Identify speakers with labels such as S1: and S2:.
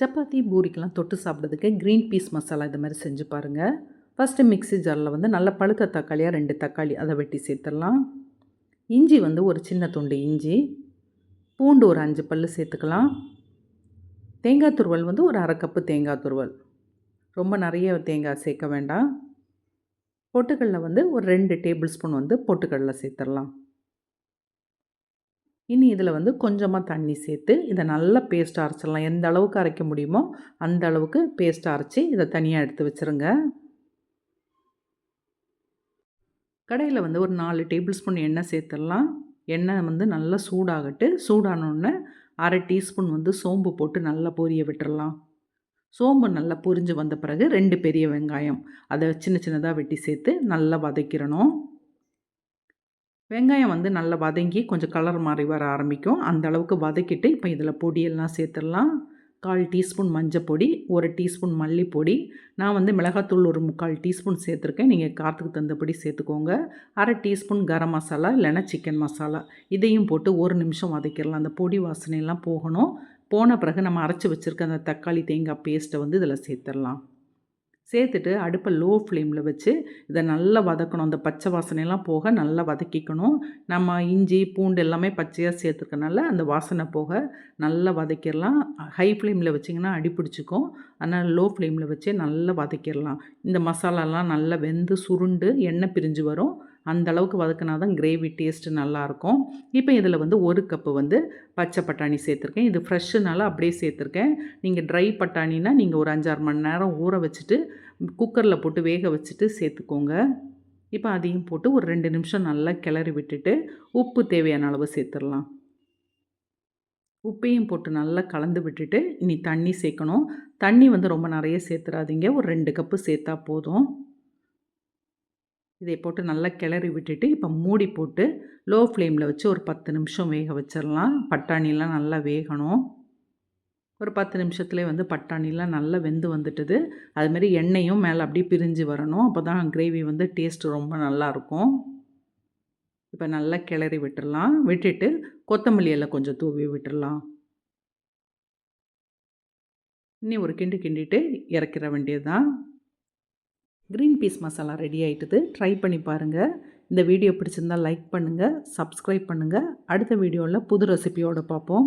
S1: சப்பாத்தி பூரிக்கெலாம் தொட்டு சாப்பிட்றதுக்கு green peas masala இது மாதிரி செஞ்சு பாருங்கள் ஃபஸ்ட்டு மிக்சி ஜாரில் வந்து நல்ல பழுத்த தக்காளியாக ரெண்டு தக்காளி அதை வெட்டி சேர்த்துடலாம். இஞ்சி வந்து ஒரு சின்ன துண்டு இஞ்சி. பூண்டு ஒரு அஞ்சு பல் சேர்த்துக்கலாம். தேங்காய் துருவல் வந்து ஒரு அரை கப்பு தேங்காய் துருவல். ரொம்ப நிறைய தேங்காய் சேர்க்க வேண்டாம். பொட்டுக்கடல வந்து ஒரு ரெண்டு டேபிள் ஸ்பூன் வந்து பொட்டுக்கடலை சேர்த்துடலாம். இனி இதில் வந்து கொஞ்சமாக தண்ணி சேர்த்து இதை நல்லா பேஸ்ட் அரைச்சிடலாம். எந்த அளவுக்கு அரைக்க முடியுமோ அந்த அளவுக்கு பேஸ்ட் அரைச்சி இதை தனியாக எடுத்து வச்சுருங்க. கடையில் வந்து ஒரு நாலு டேபிள் ஸ்பூன் எண்ணெய் சேர்த்துடலாம். எண்ணெய் வந்து நல்லா சூடாகட்டு. சூடானோடனே அரை டீஸ்பூன் வந்து சோம்பு போட்டு நல்லா பொரிய விட்டுறலாம் சோம்பு நல்லா பொரிஞ்சு வந்த பிறகு ரெண்டு பெரிய வெங்காயம். அதை சின்ன சின்னதாக வெட்டி சேர்த்து நல்லா வதக்கிடணும். வெங்காயம் வந்து நல்லா வதங்கி கொஞ்சம் கலர் மாறி வர ஆரம்பிக்கும். அந்த அளவுக்கு வதக்கிட்டு இப்போ இதில் பொடியெல்லாம் சேர்த்துடலாம். கால் டீஸ்பூன் மஞ்சள் பொடி ஒரு டீஸ்பூன் மல்லிப்பொடி. நான் வந்து மிளகாத்தூள் ஒரு முக்கால் டீஸ்பூன் சேர்த்துருக்கேன். நீங்கள் காரத்துக்கு தந்தபடி சேர்த்துக்கோங்க. அரை டீஸ்பூன் கரம் மசாலா இல்லைன்னா சிக்கன் மசாலா. இதையும் போட்டு ஒரு நிமிஷம் வதக்கிடலாம். அந்த பொடி வாசனையெல்லாம் போகணும். போன பிறகு நம்ம அரைச்சி வச்சுருக்க அந்த தக்காளி தேங்காய் பேஸ்ட்டை வந்து இதில் சேர்த்துடலாம். சேர்த்துட்டு அடுப்பை லோ ஃப்ளேமில் வச்சு இதை நல்லா வதக்கணும். அந்த பச்சை வாசனையெல்லாம் போக நல்லா வதக்கிக்கணும். நம்ம இஞ்சி பூண்டு எல்லாமே பச்சையாக சேர்த்துருக்கனால அந்த வாசனை போக நல்லா வதக்கிடலாம். ஹை ஃப்ளேமில் வச்சிங்கன்னா அடி பிடிச்சிக்கும். அதனால் லோ ஃப்ளேமில் வச்சே நல்லா வதக்கிடலாம். இந்த மசாலாலாம் நல்லா வெந்து சுருண்டு எண்ணெய் பிரிஞ்சு வரும். அந்த அளவுக்கு வதக்கினா தான் கிரேவி டேஸ்ட்டு நல்லாயிருக்கும். இப்போ இதில் வந்து ஒரு கப்பு வந்து பச்சை பட்டாணி சேர்த்துருக்கேன். இது ஃப்ரெஷ்ஷுனால அப்படியே சேர்த்துருக்கேன். நீங்கள் ட்ரை பட்டாணினா நீங்கள் ஒரு அஞ்சாறு மணி நேரம் ஊற வச்சுட்டு குக்கரில் போட்டு வேக வச்சுட்டு சேர்த்துக்கோங்க. இப்போ அதையும் போட்டு ஒரு ரெண்டு நிமிஷம் நல்லா கிளறி விட்டுட்டு உப்பு தேவையான அளவு சேர்த்துடலாம். உப்பையும் போட்டு நல்லா கலந்து விட்டுட்டு இனி தண்ணி சேர்க்கணும். தண்ணி வந்து ரொம்ப நிறைய சேர்த்துறாதீங்க ஒரு ரெண்டு கப்பு சேர்த்தா போதும். இதை போட்டு நல்லா கிளறி விட்டுட்டு இப்போ மூடி போட்டு லோ ஃப்ளேமில் வச்சு ஒரு பத்து நிமிஷம் வேக வச்சிடலாம் பட்டாணிலாம் நல்லா வேகணும். ஒரு பத்து நிமிஷத்துலேயே வந்து பட்டாணிலாம் நல்லா வெந்து வந்துட்டுது. அதுமாரி எண்ணெயும் மேலே அப்படியே பிரிஞ்சு வரணும். அப்போ தான் கிரேவி வந்து டேஸ்ட்டு ரொம்ப நல்லாயிருக்கும் இப்போ நல்லா கிளறி விட்டுடலாம் விட்டுட்டு கொத்தமல்லி எல்லாம் கொஞ்சம் தூவி விட்டுடலாம் இன்னி ஒரு கிண்டு கிண்டிட்டு இறக்கிற வேண்டியது தான் க்ரீன் பீஸ் மசாலா ரெடி ஆகிட்டுது ட்ரை பண்ணி பாருங்கள் இந்த வீடியோ பிடிச்சிருந்தால் லைக் பண்ணுங்கள் சப்ஸ்கிரைப் பண்ணுங்கள் அடுத்த வீடியோவில் புது ரெசிபியோடு பார்ப்போம்.